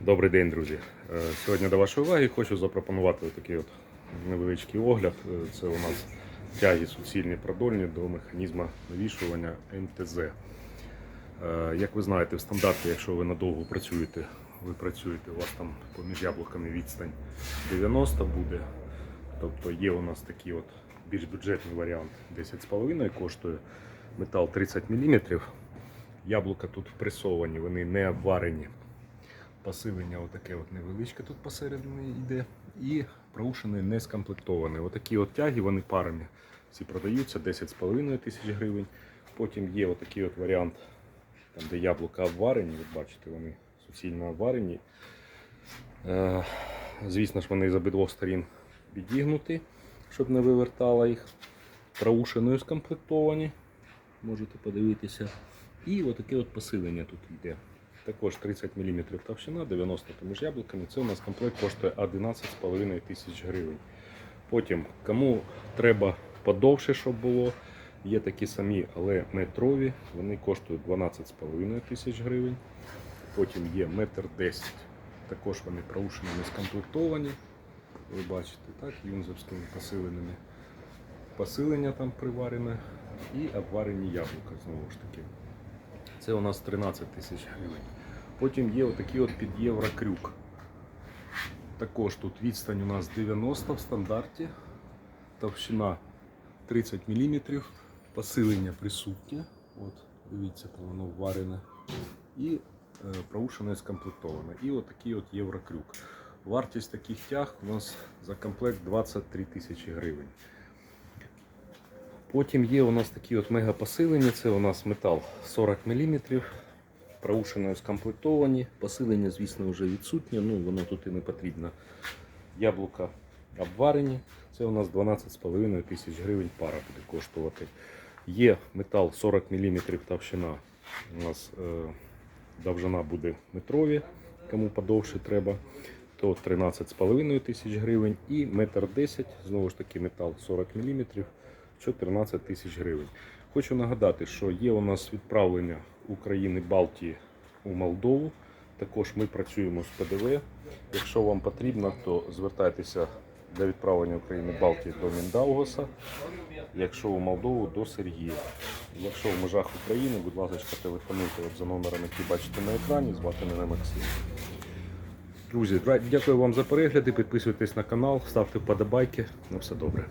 Добрий день, друзі. Е, Сьогодні до вашої уваги хочу запропонувати такий от невеличкий огляд. Е, Це у нас тяги суцільні продольні до механізму навішування МТЗ. Е, Як ви знаєте, в стандарті, якщо ви надовго працюєте, ви працюєте, у вас там поміж яблуками відстань 90 буде. Тобто є у нас такий от більш бюджетний варіант 10,5 коштує метал 30 мм. Яблука тут пресовані, вони не обварені. Посилення отаке от невеличке тут посередині йде. І проушини не скомплектовані. Отакі от тяги, вони парами всі продаються 10,5 тисяч гривень. Потім є отакий от варіант, там, де яблука обварені, ви бачите, вони суцільно обварені. Е, звісно ж, вони з обидвох сторін відігнуті, щоб не вивертало їх. Проушиною скомплектовані. Можете подивитися. І отаке от посилення тут йде. Також 30 мм товщина, 90 поміж яблуками. Це у нас комплект коштує 11,5 тисяч гривень. Потім, кому треба подовше, щоб було, є такі самі, але метрові. Вони коштують 12,5 тисяч гривень. Потім є метр 10. Також вони проушеними скомплектовані. Ви бачите, так, юнзовськими посиленими. Посилення там приварене і обварені яблука знову ж таки. Це у нас 13 тисяч гривень. Потім є отакий от під євро крюк. Також тут відстань у нас 90 в стандарті, товщина 30 мм, посилення присутнє. От, дивіться, там воно варене. І е, проушене скомплектоване. І отакий от єврокрюк. Вартість таких тяг у нас за комплект 23 тисячі гривень. Потім є у нас такі от мегапосилення. Це у нас метал 40 мм, проушиною скомплектовані. Посилення, звісно, вже відсутнє, ну воно тут і не потрібно. Яблука обварені. Це у нас 12,5 тисяч гривень пара буде коштувати. Є метал 40 мм товщина. У нас е, довжина буде метрові, кому подовше треба. То 13,5 тисяч гривень і метр 10, знову ж таки метал 40 мм, 14 тисяч гривень. Хочу нагадати, що є у нас відправлення України Балтії у Молдову. Також ми працюємо з ПДВ. Якщо вам потрібно, то звертайтеся для відправлення України Балтії до Міндаугаса. Якщо у Молдову до Сергія. Якщо в межах України, будь ласка, телефонуйте за номером, який бачите на екрані, звати мене Максим. Друзі, дякую вам за перегляди. Підписуйтесь на канал, ставте вподобайки. На все добре.